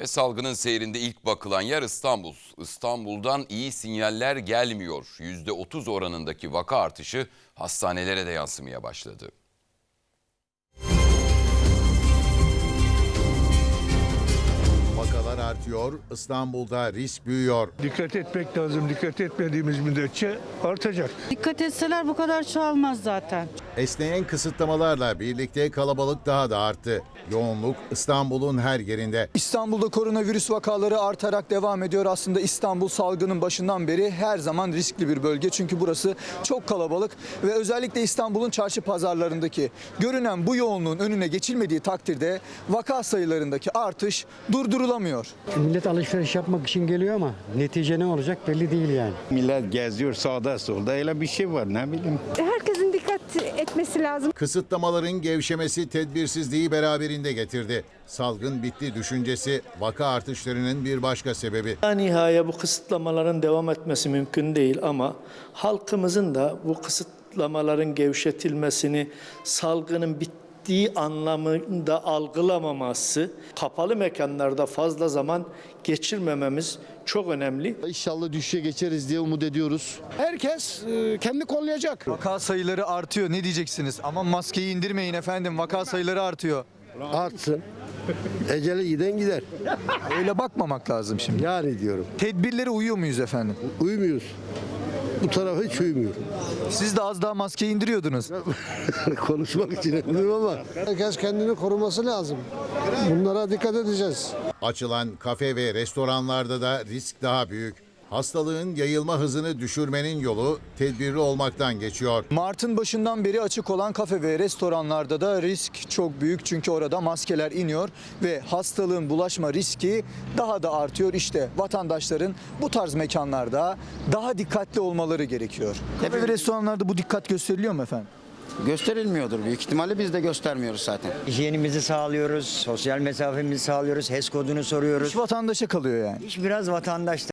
Ve salgının seyrinde ilk bakılan yer İstanbul. İstanbul'dan iyi sinyaller gelmiyor. %30 oranındaki vaka artışı hastanelere de yansımaya başladı. Artıyor, İstanbul'da risk büyüyor. Dikkat etmek lazım. Dikkat etmediğimiz müddetçe artacak. Dikkat etseler bu kadar çoğalmaz zaten. Esneyen kısıtlamalarla birlikte kalabalık daha da arttı. Yoğunluk İstanbul'un her yerinde. İstanbul'da koronavirüs vakaları artarak devam ediyor. Aslında İstanbul salgının başından beri her zaman riskli bir bölge. Çünkü burası çok kalabalık ve özellikle İstanbul'un çarşı pazarlarındaki görünen bu yoğunluğun önüne geçilmediği takdirde vaka sayılarındaki artış durdurulamıyor. Millet alışveriş yapmak için geliyor ama netice ne olacak belli değil yani. Millet geziyor sağda solda öyle bir şey var ne bileyim. herkesin dikkat etmesi lazım. Kısıtlamaların gevşemesi tedbirsizliği beraberinde getirdi. Salgın bitti düşüncesi vaka artışlarının bir başka sebebi. Nihaya bu kısıtlamaların devam etmesi mümkün değil ama halkımızın da bu kısıtlamaların gevşetilmesini salgının bittiği anlamında algılamaması, kapalı mekanlarda fazla zaman geçirmememiz çok önemli. İnşallah düşüşe geçeriz diye umut ediyoruz. Herkes e, kendi kollayacak. Vaka sayıları artıyor. Ne diyeceksiniz? Ama maskeyi indirmeyin efendim. Vaka sayıları artıyor. Artsın. Ecele giden gider. Öyle bakmamak lazım şimdi. Yani diyorum. Tedbirlere uyuyor muyuz efendim? Uyumuyoruz. Bu tarafa hiç uyumuyor. Siz de az daha maskeyi indiriyordunuz. Konuşmak için etmiyorum ama. Herkes kendini koruması lazım. Bunlara dikkat edeceğiz. Açılan kafe ve restoranlarda da risk daha büyük. Hastalığın yayılma hızını düşürmenin yolu tedbirli olmaktan geçiyor. Mart'ın başından beri açık olan kafe ve restoranlarda da risk çok büyük çünkü orada maskeler iniyor ve hastalığın bulaşma riski daha da artıyor. İşte vatandaşların bu tarz mekanlarda daha dikkatli olmaları gerekiyor. Kafe ve restoranlarda bu dikkat gösteriliyor mu efendim? Gösterilmiyordur büyük ihtimalle biz de göstermiyoruz zaten. Hijyenimizi sağlıyoruz, sosyal mesafemizi sağlıyoruz, HES kodunu soruyoruz. İş vatandaşa kalıyor yani. İş biraz vatandaşta.